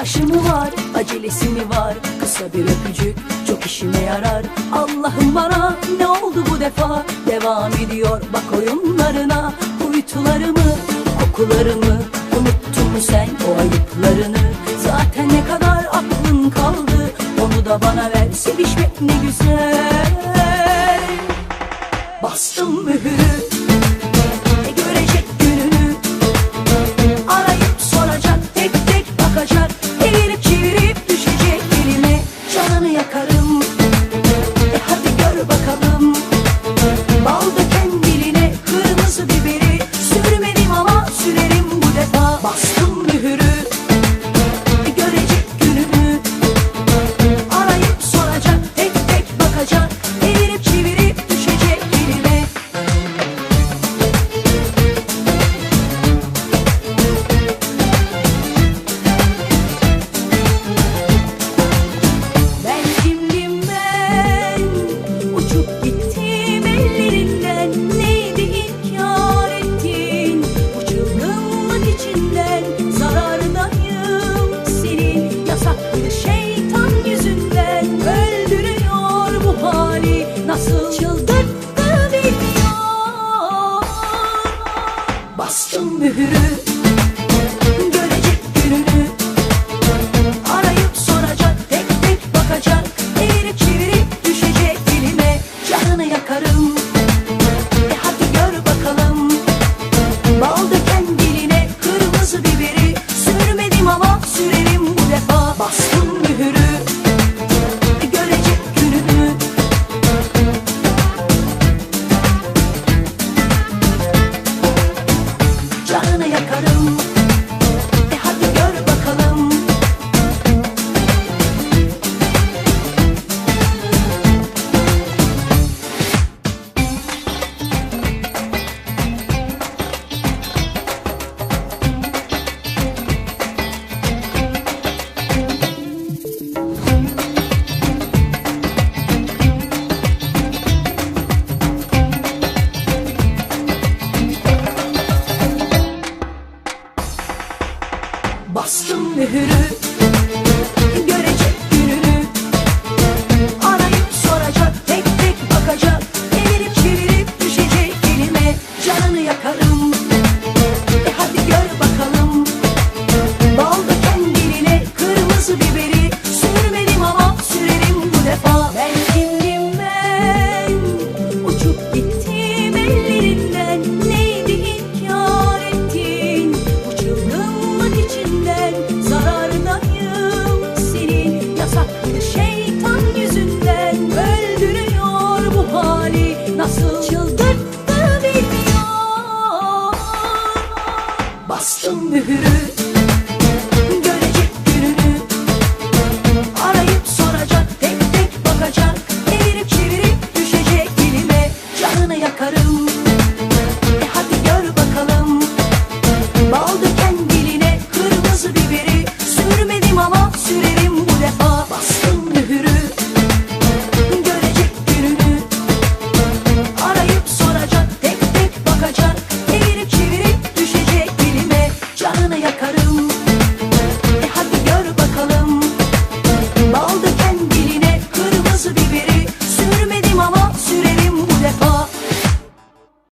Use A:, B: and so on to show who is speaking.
A: Telaşı mı var, acelesi mi var? Kısa bir öpücük çok işime yarar. Allah'ım bana ne oldu bu defa? Devam ediyor bak oyunlarına. Uytularımı, kokularımı Unuttun mu sen o ayıplarını. Zaten ne kadar aklın kaldı Onu da bana ver. Sevişmek ne güzel. Bastım mühürü şeytan yüzünden Öldürüyor bu hali. Nasıl çıldırttı bilmiyor Bastım mühürü Bastım mühürü Görecek gününü. Arayıp soracak Tek tek bakacak. Evirip çevirip düşecek elime. Canını yakarım. E hadi gör bakalım. Bal döken diline Kırmızı biberi. Sürmedim ama sürerim bu defa. Ben kimdim ben? Uçup gittim ellerinden Bastım mühürü